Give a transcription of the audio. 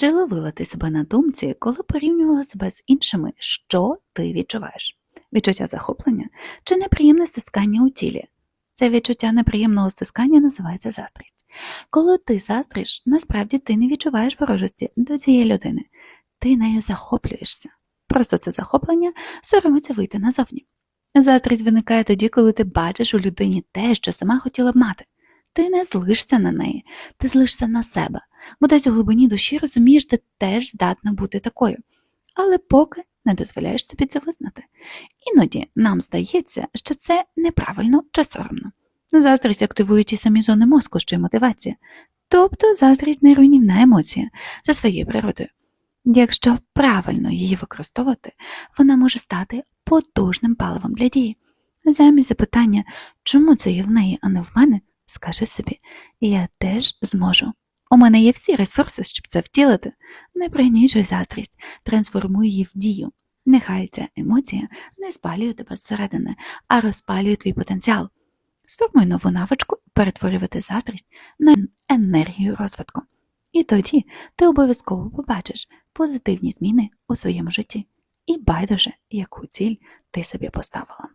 Чи ловила ти себе на думці, коли порівнювала себе з іншими, що ти відчуваєш? Відчуття захоплення чи неприємне стискання у тілі? Це відчуття неприємного стискання називається заздрість. Коли ти заздриш, насправді ти не відчуваєш ворожості до цієї людини, ти нею захоплюєшся. Просто це захоплення соромиться вийти назовні. Заздрість виникає тоді, коли ти бачиш у людині те, що сама хотіла б мати. Ти не злишся на неї, ти злишся на себе, бо десь у глибині душі розумієш, ти теж здатна бути такою, але поки не дозволяєш собі це визнати. Іноді нам здається, що це неправильно чи соромно. Заздрість активує ті самі зони мозку, що й мотивація. Тобто заздрість не руйнівна емоція за своєю природою. Якщо правильно її використовувати, вона може стати потужним паливом для дії. Замість запитання, чому це є в неї, а не в мене, скажи собі, я теж зможу. У мене є всі ресурси, щоб це втілити. Не пригнічуй заздрість, трансформуй її в дію. Нехай ця емоція не спалює тебе зсередини, а розпалює твій потенціал. Сформуй нову навичку перетворювати заздрість на енергію розвитку. І тоді ти обов'язково побачиш позитивні зміни у своєму житті. І байдуже, яку ціль ти собі поставила.